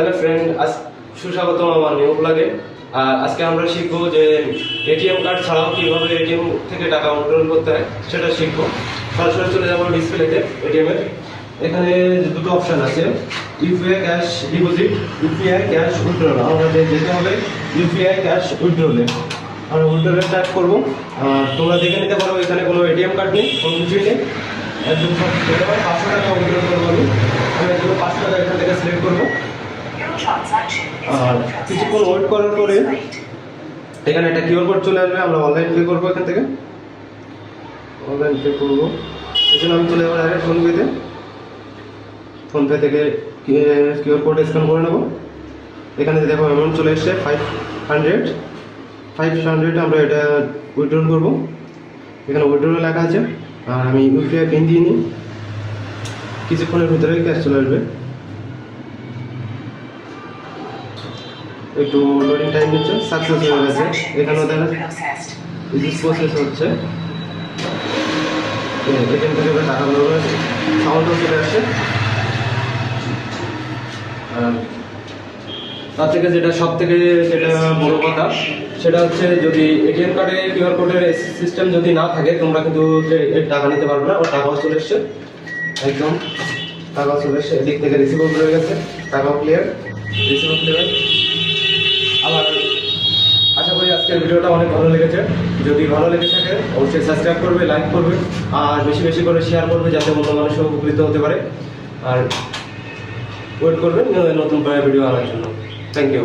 Hello friend আজ সুস্বাগতম আমার নিউ ব্লগে আর আজকে আমরা শিখব যে এটিএম কার্ড ছাড়াও কীভাবে এটিএম থেকে টাকা উত্তোলন করতে হয়, সেটা শিখব। সরাসরি চলে যাব ডিসপ্লেতে, এটিএম এর। এখানে দুটো অপশন আছে, UPI cash deposit, UPI cash withdrawal আমাদের যেতে হবে ইউপিআই ক্যাশ উইথড্রলে আমরা উইথড্রলে স্টার্ট করব। তোমরা দেখে নিতে পারো, এখানে কোনো এটিএম কার্ড নেই, কোনো কিছুই নেই। একদম পাঁচশো টাকা উইথড্রল করব আমি আমি একদম পাঁচশো টাকা এখান থেকে সিলেক্ট করব Your transaction is আর কিছুক্ষণ ওয়েট করার পরে এখানে একটা কিউআর কোড চলে আসবে, আমরা অনলাইন পে করব এখান থেকে। অনলাইন পে করব। এই জন্য আমি চলে যাব ডাইরেক্ট ফোনপেতে ফোনপে থেকে কিউআর কোড স্ক্যান করে নেব। এখানে দেখো অ্যামাউন্ট চলে এসছে ফাইভ হান্ড্রেড ফাইভ হান্ড্রেড আমরা এটা উইথড্রল করব। এখানে উইথড্রল লেখা আছে, আর আমি ইউপিআই পিন দিয়ে নিই। কিছুক্ষণের ভিতরে ক্যাশ চলে আসবে। একটু লোডিং টাইম নিচ্ছে সাকসেস হয়ে গেছে। এখানেও দেখা being প্রসেস হচ্ছে। এখান থেকে এবার টাকাগুলো সাউন্ডও চলে আসছে। আর তার থেকে যেটা সব থেকে যেটা বড় কথা, সেটা হচ্ছে যদি এটিএম কার্ডে কিউআর কোডের সিস্টেম যদি না থাকে, তোমরা কিন্তু টাকা নিতে পারবে না। ও টাকাও চলে এসছে। একদম, টাকাও চলে এসছে। এদিক থেকে রিসিভও হয়ে গেছে। টাকাও ক্লিয়ার রিসিভও ক্লিয়ার আশা করি আজকের ভিডিওটা অনেক ভালো লেগেছে। যদি ভালো লেগে থাকে, অবশ্যই সাবস্ক্রাইব করবে লাইক করবে, আর বেশি বেশি করে শেয়ার করবে যাতে অন্য মানুষও উপকৃত হতে পারে। আর ওয়েট করবেন, নতুন ভিডিও আনার জন্য। Thank you